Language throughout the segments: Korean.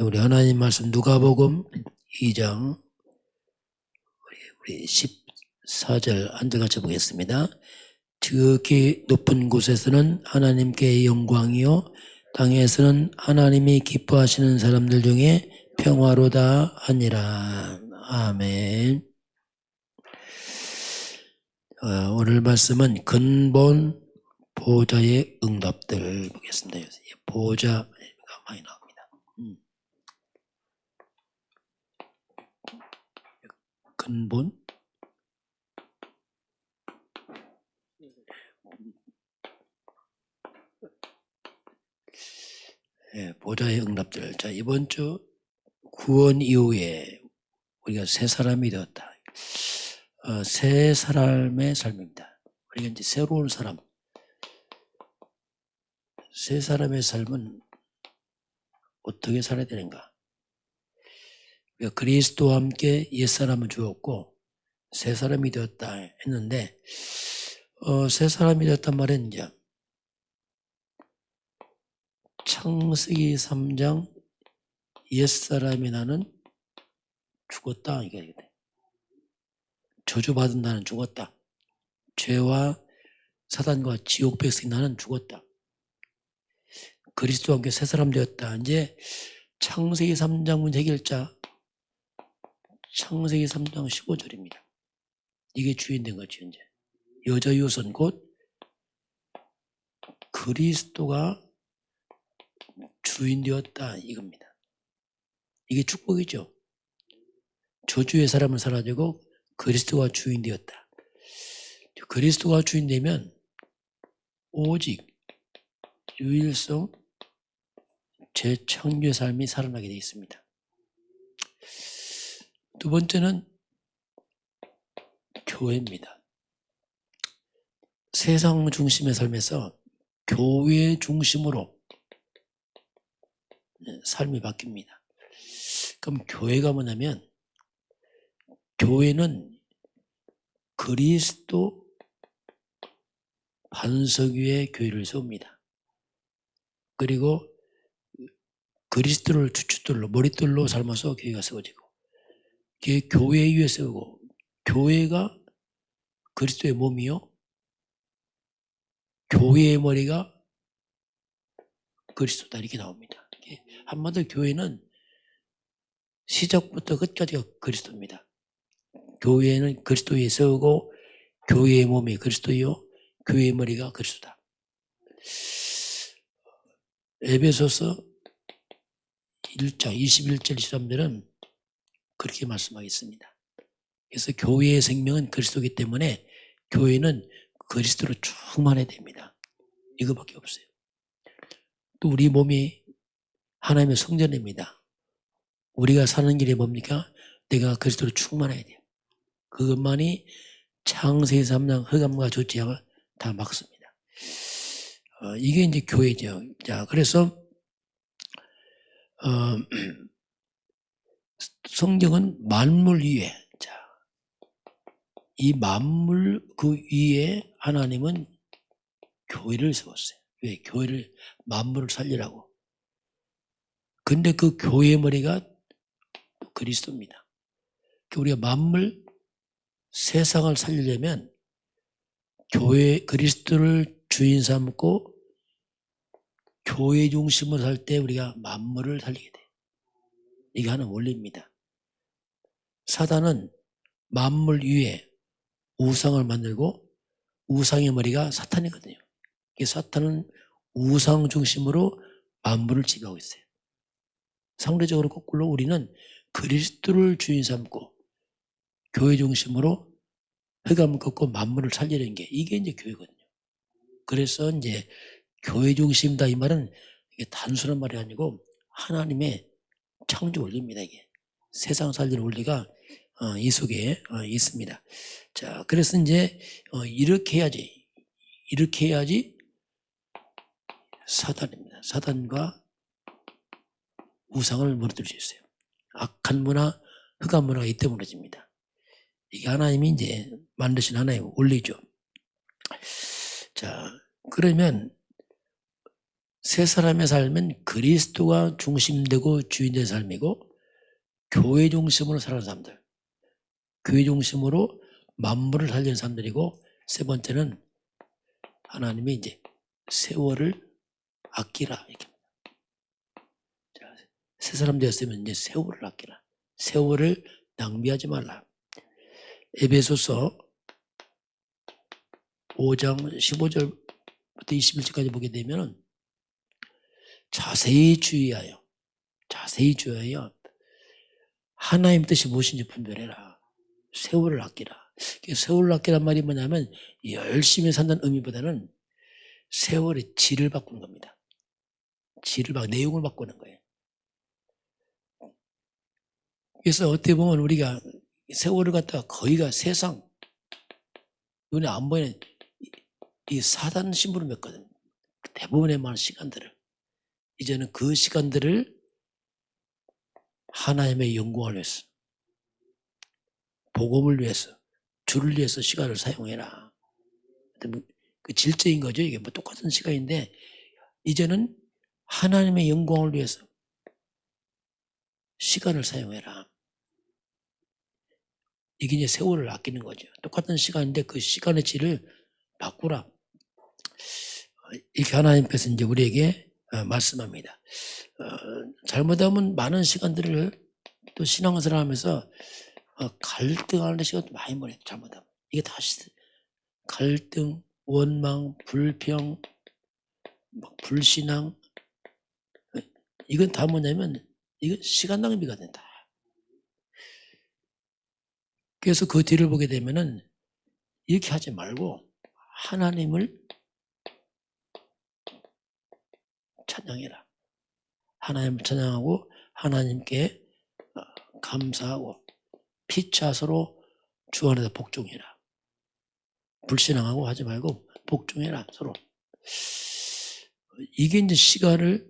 우리 하나님 말씀 누가복음 2장 우리, 우리 14절 앉아같이 보겠습니다. 지극히 높은 곳에서는 하나님께 영광이요 땅에서는 하나님이 기뻐하시는 사람들 중에 평화로다 하니라. 아멘. 어, 오늘 말씀은 근본 보좌의 응답들 보겠습니다. 보좌가 많이 나옵니다. 음. 근본 예, 보좌의 응답들. 자, 이번 주 구원 이후에 우리가 새 사람이 되었다. 어, 새 사람의 삶입니다. 우리가 이제 새로운 사람. 새 사람의 삶은 어떻게 살아야 되는가? 우리가 그리스도와 함께 옛사람은 죽었고 새 사람이 되었다 했는데 어, 새 사람이 되었단 말은 이제 창세기 3장 옛사람이 나는 죽었다 이게. 저주받은 나는 죽었다. 죄와 사단과 지옥 백성이 나는 죽었다. 그리스도와 함께 새 사람 되었다. 이제 창세기 3장 문 해결자 창세기 3장 15절입니다. 이게 주인된 거죠, 이제. 여자 유선 곧 그리스도가 주인 되었다 이겁니다. 이게 축복이죠. 저주의 사람은 사라지고 그리스도가 주인 되었다. 그리스도가 주인 되면 오직 유일성 재창조의 삶이 살아나게 되어 있습니다. 두 번째는 교회입니다. 세상 중심의 삶에서 교회 중심으로 삶이 바뀝니다. 그럼 교회가 뭐냐면 교회는 그리스도 반석 위에 교회를 세웁니다. 그리고 그리스도를 주춧돌로 머릿돌로 삶아서 교회가 세워지고 그게 교회 위에 세우고 교회가 그리스도의 몸이요 교회의 머리가 그리스도다 이렇게 나옵니다. 한마디로 교회는 시작부터 끝까지가 그리스도입니다. 교회는 그리스도에 세우고 교회의 몸이 그리스도요 교회의 머리가 그리스도다. 에베소서 1장 21절 23절은 그렇게 말씀하겠습니다. 그래서 교회의 생명은 그리스도이기 때문에 교회는 그리스도로 충만해야 됩니다. 이거밖에 없어요. 또 우리 몸이 하나님의 성전입니다. 우리가 사는 길이 뭡니까? 내가 그리스도로 충만해야 돼요. 그것만이 창세기 3장 흑암과 조치양을 다 막습니다. 어, 이게 이제 교회죠. 자, 그래서 어, 성경은 만물 위에 자, 이 만물 그 위에 하나님은 교회를 세웠어요. 왜? 교회를 만물을 살리라고. 근데 그 교회의 머리가 그리스도입니다. 우리가 만물 세상을 살리려면 교회 그리스도를 주인 삼고 교회 중심으로 살 때 우리가 만물을 살리게 돼. 이게 하는 원리입니다. 사단은 만물 위에 우상을 만들고 우상의 머리가 사탄이거든요. 사탄은 우상 중심으로 만물을 지배하고 있어요. 상대적으로 거꾸로 우리는 그리스도를 주인 삼고 교회 중심으로 흑암을 걷고 만물을 살리는 게 이게 이제 교회거든요. 그래서 이제 교회 중심이다 이 말은 이게 단순한 말이 아니고 하나님의 창조 원리입니다. 이게 세상 살리는 원리가 어, 이 속에 어, 있습니다. 자, 그래서 이제 어, 이렇게 해야지, 이렇게 해야지 사단입니다. 사단과 우상을 무너뜨릴 수 있어요. 악한 문화, 흑암 문화가 이때 무너집니다. 이게 하나님이 이제 만드신 하나의 원리죠. 자, 그러면 새 사람의 삶은 그리스도가 중심되고 주인된 삶이고 교회 중심으로 살아가는 사람들. 교회 중심으로 만물을 살리는 사람들이고 세 번째는 하나님이 이제 세월을 아끼라 이렇게. 자, 새 사람 되었으면 이제 세월을 아끼라. 세월을 낭비하지 말라. 에베소서 5장 15절부터 21절까지 보게 되면 자세히 주의하여 자세히 주의하여 하나님 뜻이 무엇인지 분별해라. 세월을 아끼라. 그 세월을 아끼란 말이 뭐냐면 열심히 산다는 의미보다는 세월의 질을 바꾸는 겁니다. 질을 바 내용을 바꾸는 거예요. 그래서 어떻게 보면 우리가 세월을 갖다가 거의가 세상 눈에 안 보이는 이- 이 사단 신부를 맺거든. 대부분의 많은 시간들을 이제는 그 시간들을 하나님의 영광을 위해서 복음을 위해서 주를 위해서 시간을 사용해라. 근데 뭐그 질적인 거죠. 이게 뭐 똑같은 시간인데 이제는 하나님의 영광을 위해서 시간을 사용해라. 이게 이제 세월을 아끼는 거죠. 똑같은 시간인데 그 시간의 질을 바꾸라. 이렇게 하나님께서 이제 우리에게 어, 말씀합니다. 어, 잘못하면 많은 시간들을 또 신앙생활 하면서 어, 갈등하는 시간도 많이 보내요. 잘못하면. 이게 다시 갈등, 원망, 불평, 막 불신앙 어, 이건 다 뭐냐면 이건 시간 낭비가 된다. 그래서 그 뒤를 보게 되면은 이렇게 하지 말고 하나님을 찬양해라. 하나님을 찬양하고 하나님께 어, 감사하고 피차 서로 주 안에서 복종해라. 불신앙하고 하지 말고 복종해라 서로. 이게 이제 시간을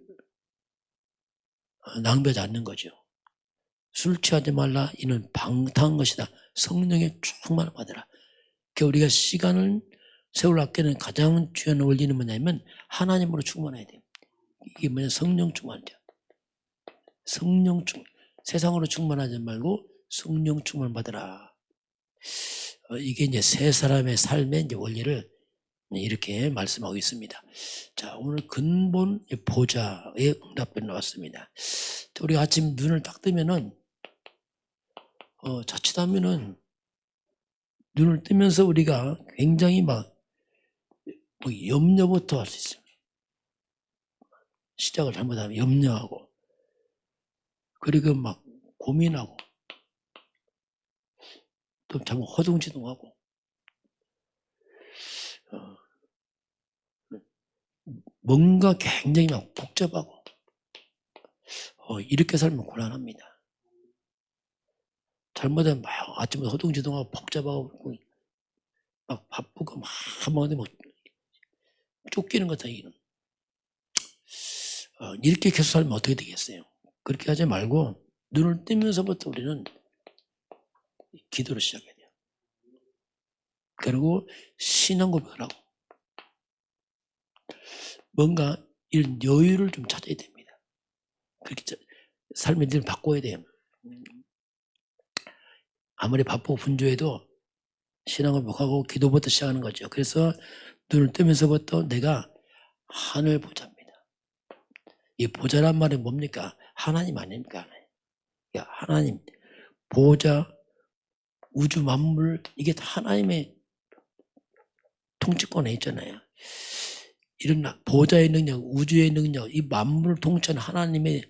어, 낭비하지 않는 거죠. 술 취하지 말라 이는 방탕한 것이다. 성령의 충만을 받으라. 그 우리가 시간을 세월 아끼는 가장 중요한 원리는 뭐냐면 하나님으로 충만해야 돼요. 이게 뭐냐 성령 충만이죠. 성령 충 세상으로 충만하지 말고 성령 충만 받으라. 어, 이게 이제 세 사람의 삶의 이제 원리를 이렇게 말씀하고 있습니다. 자, 오늘 근본 보좌의 응답이 나왔습니다. 자, 우리 아침 눈을 딱 뜨면은 어, 자칫하면은 눈을 뜨면서 우리가 굉장히 막, 뭐 염려부터 할 수 있어요. 시작을 잘못하면 염려하고, 그리고 막 고민하고, 또 잘못 허둥지둥하고, 어, 뭔가 굉장히 막 복잡하고, 어, 이렇게 살면 곤란합니다. 잘못하면 막 아침부터 허둥지둥하고 복잡하고 막 바쁘고 막 한번에 막 쫓기는 것 같아 이는 어, 이렇게 계속 살면 어떻게 되겠어요? 그렇게 하지 말고 눈을 뜨면서부터 우리는 기도를 시작해야 돼요. 그리고 신앙 고백을 하고 뭔가 이런 여유를 좀 찾아야 됩니다. 그렇게 자- 삶의 늘 바꿔야 돼요. 아무리 바쁘고 분주해도 신앙을 목하고 기도부터 시작하는 거죠. 그래서 눈을 뜨면서부터 내가 하늘 보자입니다. 이 보자란 말이 뭡니까? 하나님 아닙니까? 야, 하나님, 보자, 우주 만물, 이게 다 하나님의 통치권에 있잖아요. 이런 보자의 능력, 우주의 능력, 이 만물을 통치하는 하나님의,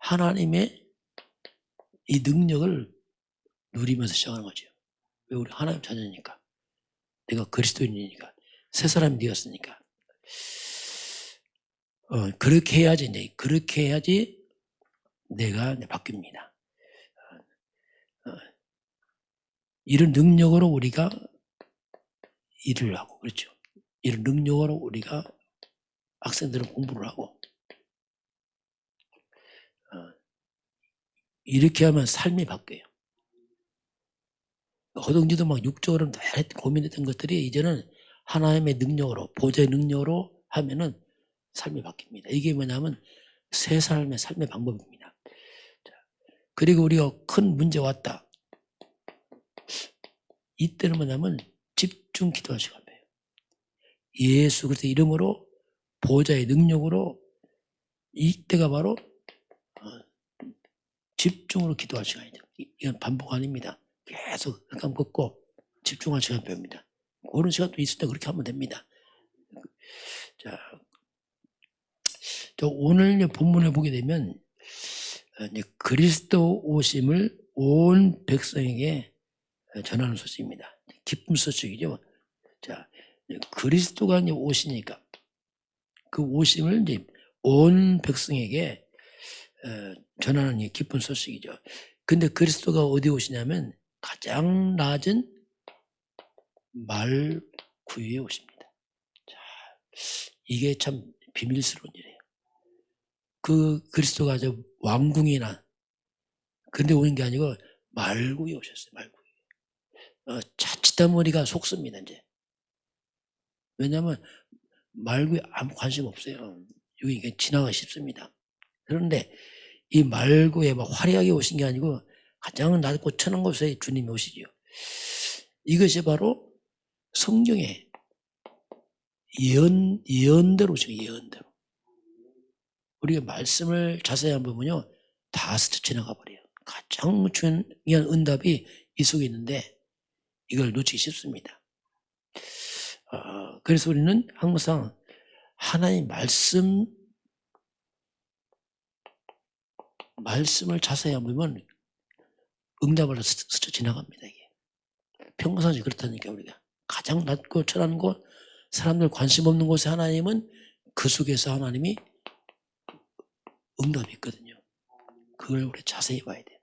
하나님의 이 능력을 누리면서 시작하는 거죠. 왜 우리 하나님 찾으니까. 내가 그리스도인이니까. 새 사람이 되었으니까. 어, 그렇게 해야지, 이제, 그렇게 해야지 내가 바뀝니다. 어, 어, 이런 능력으로 우리가 일을 하고, 그렇죠. 이런 능력으로 우리가 학생들은 공부를 하고, 어, 이렇게 하면 삶이 바뀌어요. 허둥지도 막 육적으로 고민했던 것들이 이제는 하나님의 능력으로 보좌의 능력으로 하면은 삶이 바뀝니다. 이게 뭐냐면 새 삶의 삶의 방법입니다. 자, 그리고 우리가 큰 문제 왔다. 이때는 뭐냐면 집중 기도할 시간이에요. 예수 그리스도 이름으로 보좌의 능력으로 이때가 바로 어, 집중으로 기도할 시간이죠. 이- 이건 반복 아닙니다. 계속 흑암 걷고 집중할 시간 배웁니다. 그런 시간도 있을 때 그렇게 하면 됩니다. 자, 또 오늘 본문을 보게 되면 어, 그리스도 오심을 온 백성에게 전하는 소식입니다. 기쁨 소식이죠. 자, 그리스도가 오시니까 그 오심을 온 백성에게 어, 전하는 이 기쁜 소식이죠. 근데 그리스도가 어디 오시냐면 가장 낮은 말 구유에 오십니다. 자, 이게 참 비밀스러운 일이에요. 그 그리스도가 저 왕궁이나 근데 오는 게 아니고 말구에 오셨어요. 말구. 어, 자칫한 머리가 속습니다. 이제 왜냐하면 말구에 아무 관심 없어요. 여기 이게 지나가 싶습니다. 그런데 이 말구에 막 화려하게 오신 게 아니고 가장 낮고 천한 곳에 주님이 오시죠. 이것이 바로 성경의 예언, 예언대로 오시고 예언대로. 우리가 말씀을 자세히 한번 보면요. 다 스쳐 지나가 버려요. 가장 중요한 응답이 이 속에 있는데 이걸 놓치기 쉽습니다. 어, 그래서 우리는 항상 하나님 말씀 말씀을 자세히 보면 응답을 스- 스쳐 지나갑니다. 이게 평상시 그렇다니까 우리가 가장 낮고 천한 곳 사람들 관심 없는 곳에 하나님은 그 속에서 하나님이 응답이 있거든요. 그걸 우리 자세히 봐야 돼요.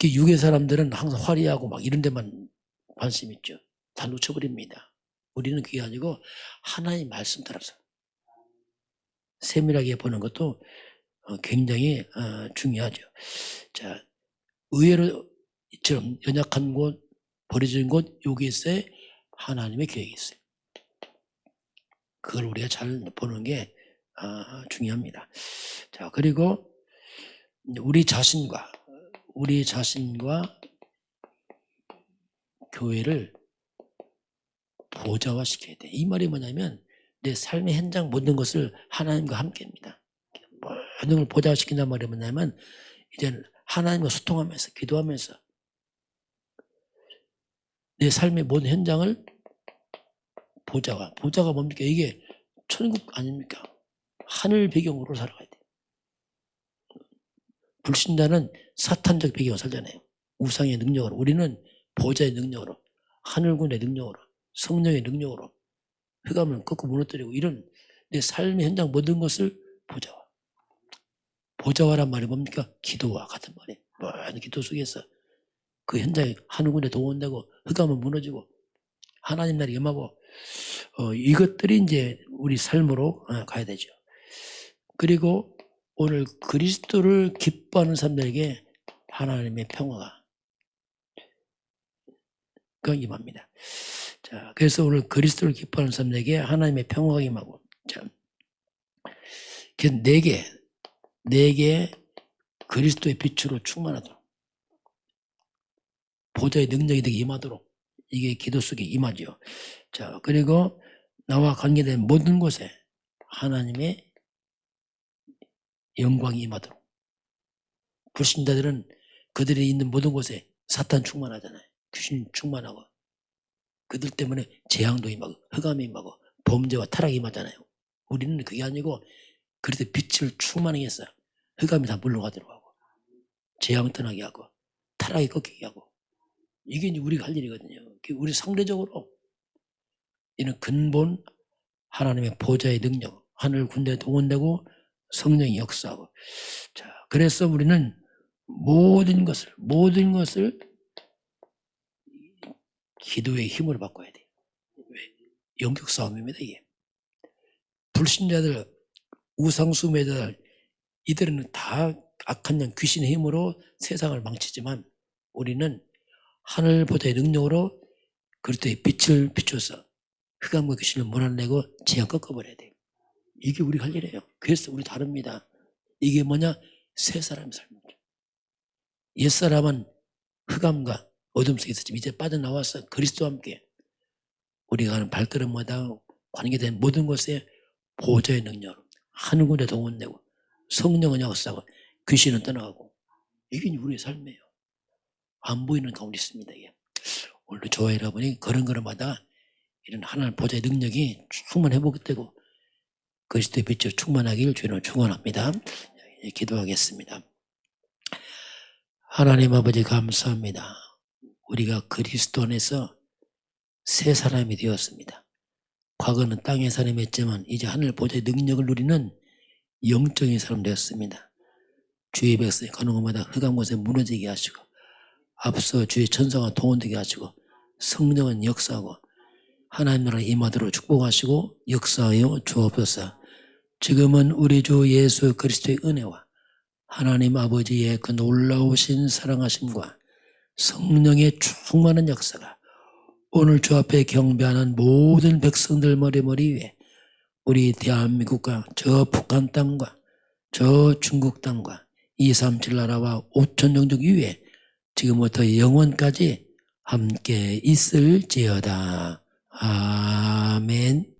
이렇게 육의 사람들은 항상 화려하고 막 이런 데만 관심 있죠. 다 놓쳐버립니다. 우리는 그게 아니고 하나님 말씀 따라서 세밀하게 보는 것도 어, 굉장히 어, 중요하죠. 자, 의외로 이처럼 연약한 곳, 버려진 곳, 여기에 하나님의 계획이 있어요. 그걸 우리가 잘 보는 게 아, 중요합니다. 자, 그리고 우리 자신과 우리 자신과 교회를 보좌화 시켜야 돼. 이 말이 뭐냐면 내 삶의 현장 모든 것을 하나님과 함께합니다. 모든 걸 보좌화 시킨단 말이 뭐냐면 이제는 하나님과 소통하면서 기도하면서 내 삶의 모든 현장을 보좌가 보좌가 뭡니까? 이게 천국 아닙니까? 하늘 배경으로 살아가야 돼. 불신자는 사탄적 배경을 살잖아요. 우상의 능력으로 우리는 보좌의 능력으로 하늘군의 능력으로 성령의 능력으로 흑암을 꺾고 무너뜨리고 이런 내 삶의 현장 모든 것을 보좌화. 보좌화란 말이 뭡니까? 기도와 같은 말이에요. 모든 기도 속에서 그 현장에 하늘군에 동원되고 흑암은 무너지고 하나님 나라에 임하고 어, 이것들이 이제 우리 삶으로 어, 가야 되죠. 그리고 오늘 그리스도를 기뻐하는 사람들에게 하나님의 평화가 그 임합니다. 자, 그래서 오늘 그리스도를 기뻐하는 사람들에게 하나님의 평화가 임하고, 자, 그래서 내게, 내게 그리스도의 빛으로 충만하도록, 보좌의 능력이 되게 임하도록, 이게 기도 속에 임하죠. 자, 그리고 나와 관계된 모든 곳에 하나님의 영광이 임하도록. 불신자들은 그들이 있는 모든 곳에 사탄 충만하잖아요. 귀신 충만하고. 그들 때문에 재앙도 임하고, 흑암이 임하고, 범죄와 타락이 임하잖아요. 우리는 그게 아니고, 그래도 빛을 충만하게 해서 흑암이 다 물러가도록 하고, 재앙 떠나게 하고, 타락이 꺾이게 하고, 이게 이제 우리가 할 일이거든요. 우리 상대적으로, 이는 근본 하나님의 보좌의 능력, 하늘 군대에 동원되고 성령이 역사하고. 자, 그래서 우리는 모든 것을, 모든 것을 기도의 힘으로 바꿔야 돼요. 왜? 영적 싸움입니다, 이게. 불신자들, 우상수매자들, 이들은 다 악한 영 귀신의 힘으로 세상을 망치지만 우리는 하늘 보좌의 능력으로 그리스도의 빛을 비춰서 흑암과 귀신을 몰아내고 지향 꺾어버려야 돼요. 이게 우리가 할 일이에요. 그래서 우리 다릅니다. 이게 뭐냐? 새 사람의 삶입니다. 옛사람은 흑암과 어둠 속에서 지금 이제 빠져나와서 그리스도와 함께 우리가 하는 발걸음마다 관계된 모든 것에 보좌의 능력, 한 군데 동원되고 성령은 역사하고 귀신은 떠나가고 이게 우리의 삶이에요. 안 보이는 가운데 있습니다. 이게. 오늘 저와 여러분이 걸음걸음마다 이런 하나님 보좌의 능력이 충만 회복되고 그리스도의 빛으로 충만하기를 주님을 축원합니다. 예, 기도하겠습니다. 하나님 아버지 감사합니다. 우리가 그리스도 안에서 새 사람이 되었습니다. 과거는 땅의 사람이었지만 이제 하늘 보좌의 능력을 누리는 영적인 사람 되었습니다. 주의 백성이 가는 곳마다 흑암 곳에 무너지게 하시고 앞서 주의 천사가 동원되게 하시고 성령은 역사하고 하나님 나라 임하도록 축복하시고 역사하여 주옵소서. 지금은 우리 주 예수 그리스도의 은혜와 하나님 아버지의 그 놀라우신 사랑하심과 성령의 충만한 역사가 오늘 주 앞에 경배하는 모든 백성들 머리머리 위에 우리 대한민국과 저 북한 땅과 저 중국 땅과 237 나라와 5천 종족 위에 지금부터 영원까지 함께 있을지어다. 아멘.